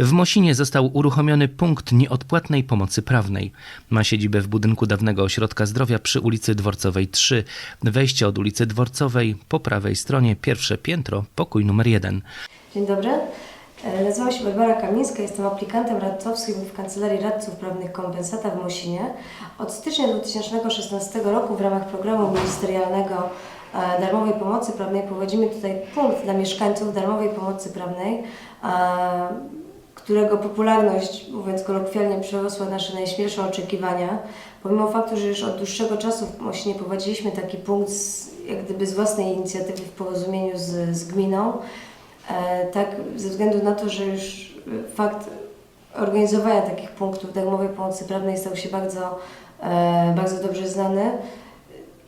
W Mosinie został uruchomiony punkt nieodpłatnej pomocy prawnej. Ma siedzibę w budynku dawnego ośrodka zdrowia przy ulicy Dworcowej 3. Wejście od ulicy Dworcowej po prawej stronie, pierwsze piętro, pokój numer 1. Dzień dobry. E, Nazywam się Barbara Kamińska, jestem aplikantem radcowskim w Kancelarii Radców Prawnych Kompensata w Mosinie. Od stycznia 2016 roku w ramach programu ministerialnego e, darmowej pomocy prawnej prowadzimy tutaj punkt dla mieszkańców darmowej pomocy prawnej, e, którego popularność, mówiąc kolokwialnie, przerosła nasze najśmielsze oczekiwania. Pomimo faktu, że już od dłuższego czasu w Mosinie prowadziliśmy taki punkt z, jak gdyby z własnej inicjatywy w porozumieniu z, z gminą, E, tak, ze względu na to, że już e, fakt organizowania takich punktów darmowej pomocy prawnej stał się bardzo, e, bardzo dobrze znany.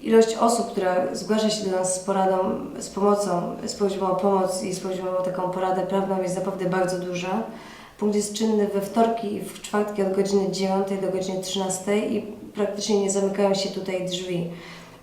Ilość osób, która zgłasza się do nas z poradą, z pomocą, z prośbą o pomoc i z prośbą o taką poradę prawną jest naprawdę bardzo duża. Punkt jest czynny we wtorki i w czwartki od godziny 9 do godziny 13 i praktycznie nie zamykają się tutaj drzwi.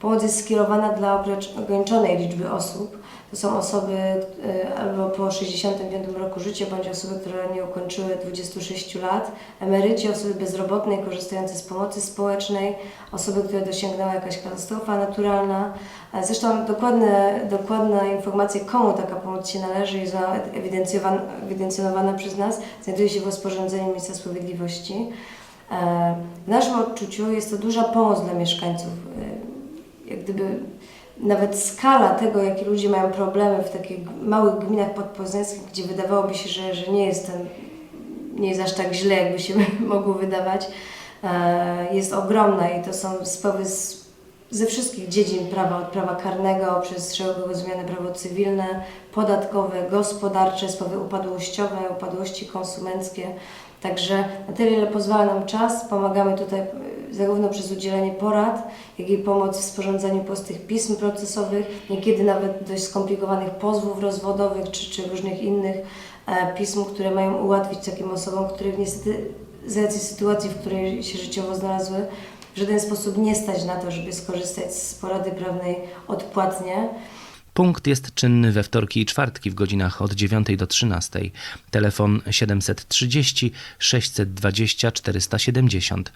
Pomoc jest skierowana dla ogranicz- ograniczonej liczby osób. To są osoby y, albo po 65 roku życia, bądź osoby, które nie ukończyły 26 lat, emeryci, osoby bezrobotne korzystające z pomocy społecznej, osoby, które dosięgnęła jakaś katastrofa naturalna. E, Zresztą dokładne, dokładne informacje, komu taka pomoc się należy, jest ewidencjonowana, ewidencjonowana przez nas, znajduje się w rozporządzeniu Ministra Sprawiedliwości. E, W naszym odczuciu jest to duża pomoc dla mieszkańców. Jak gdyby nawet skala tego, jakie ludzie mają problemy w takich małych gminach podpoznańskich, gdzie wydawałoby się, że, że nie jest ten, nie jest aż tak źle, jakby się mogło wydawać, e, jest ogromna i to są sprawy z, ze wszystkich dziedzin prawa, od prawa karnego przez szeroko rozumiane prawo cywilne, podatkowe, gospodarcze, sprawy upadłościowe, upadłości konsumenckie. Także na tyle, ile pozwala nam czas, pomagamy tutaj zarówno przez udzielenie porad, jak i pomoc w sporządzaniu prostych pism procesowych, niekiedy nawet dość skomplikowanych pozwów rozwodowych czy, czy różnych innych e, pism, które mają ułatwić takim osobom, które niestety z racji sytuacji, w której się życiowo znalazły, w żaden sposób nie stać na to, żeby skorzystać z porady prawnej odpłatnie. Punkt jest czynny we wtorki i czwartki w godzinach od 9 do 13. Telefon 730 620 470.